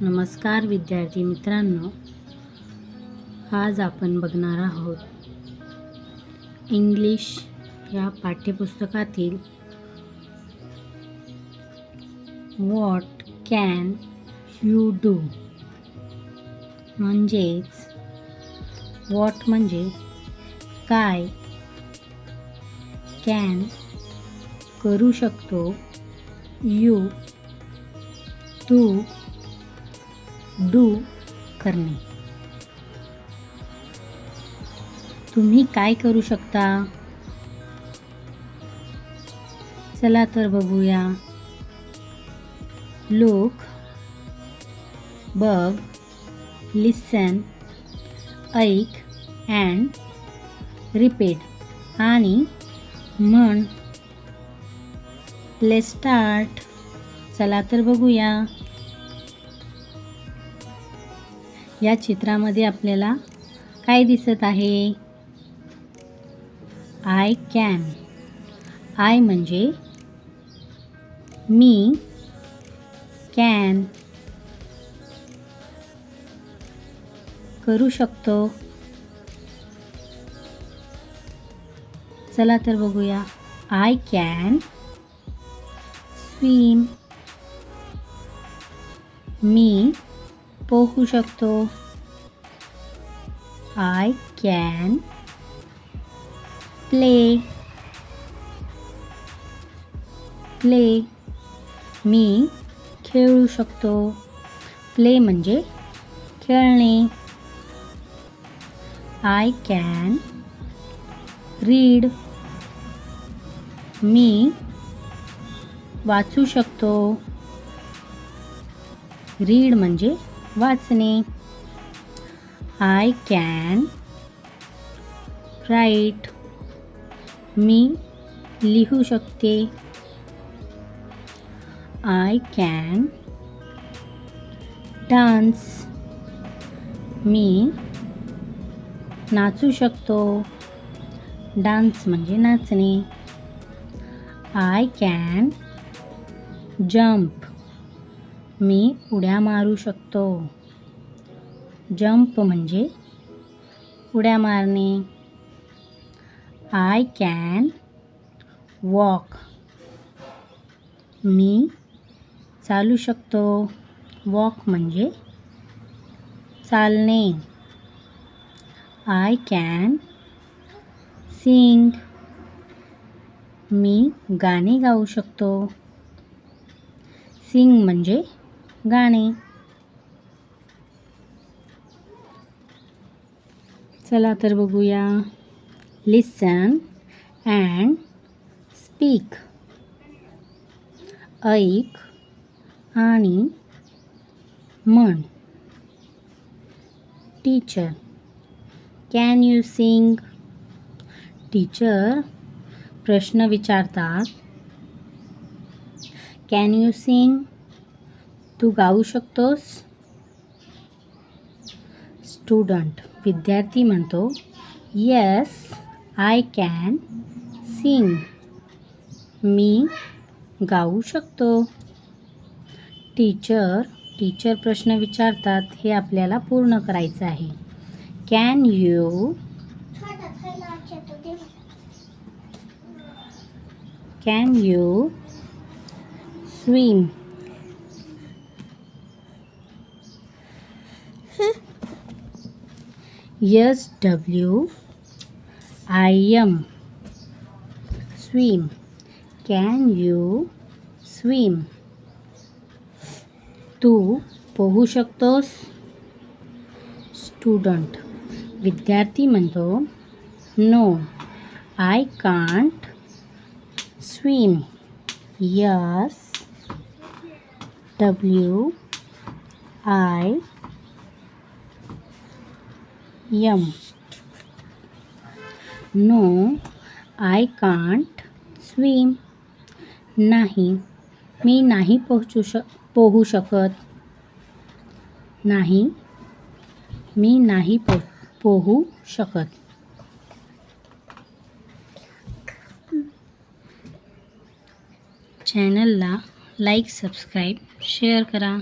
नमस्कार विद्यार्थी मित्रांनो. आज आपण बघणार आहोत इंग्लिश या पाठ्यपुस्तकातील वॉट कॅन यू डू म्हणजेच वॉट म्हणजे काय? कॅन करू शकतो. यू तू डू करणे. तुम्ही काय करू शकता? चला तर बघूया. लोक बघ लिसन ऐक अँड रिपीट आणि म्हण. प्ले स्टार्ट चला तर बघूया. या चित्रामध्ये आपल्याला काय दिसत आहे? आय कॅन आय म्हणजे मी कॅन करू शकतो. चला तर बघूया. आय कॅन स्विम मी पोहू शकतो. आय कॅन प्ले प्ले मी खेळू शकतो. प्ले म्हणजे खेळणे. आय कॅन रीड मी वाचू शकतो. रीड म्हणजे वाचणे. आय कॅन राईट मी लिहू शकते. आय कॅन डान्स मी नाचू शकतो. डान्स म्हणजे नाचणे. आय कॅन जम्प मी उड्या मारू शकतो. जम्प म्हणजे उड्या मारणे. आय कॅन वॉक मी चालू शकतो. वॉक म्हणजे चालणे. आय कॅन सिंग मी गाणे गाऊ शकतो. सिंग म्हणजे गाणे. चला तर बघूया. लिसन अँड स्पीक ऐक आणि म्हण. Teacher can you sing teacher प्रश्न विचारतात. कॅन यू सिंग तू गाऊ शकतोस? स्टुडंट विद्यार्थी म्हणतो. येस आय कॅन सिंग मी गाऊ शकतो. टीचर टीचर प्रश्न विचारतात. हे आपल्याला पूर्ण करायचं आहे. Can you can you swim S W I M swim can you swim तू पोहू शकतोस. स्टुडंट विद्यार्थी म्हणतो no I can't swim S W I M no I can't swim नाही. मी नाही पोहचू श, पोहू शकत. नाही. मी नाही पो, पोहू शकत. चॅनलला लाईक सबस्क्राईब शेअर करा.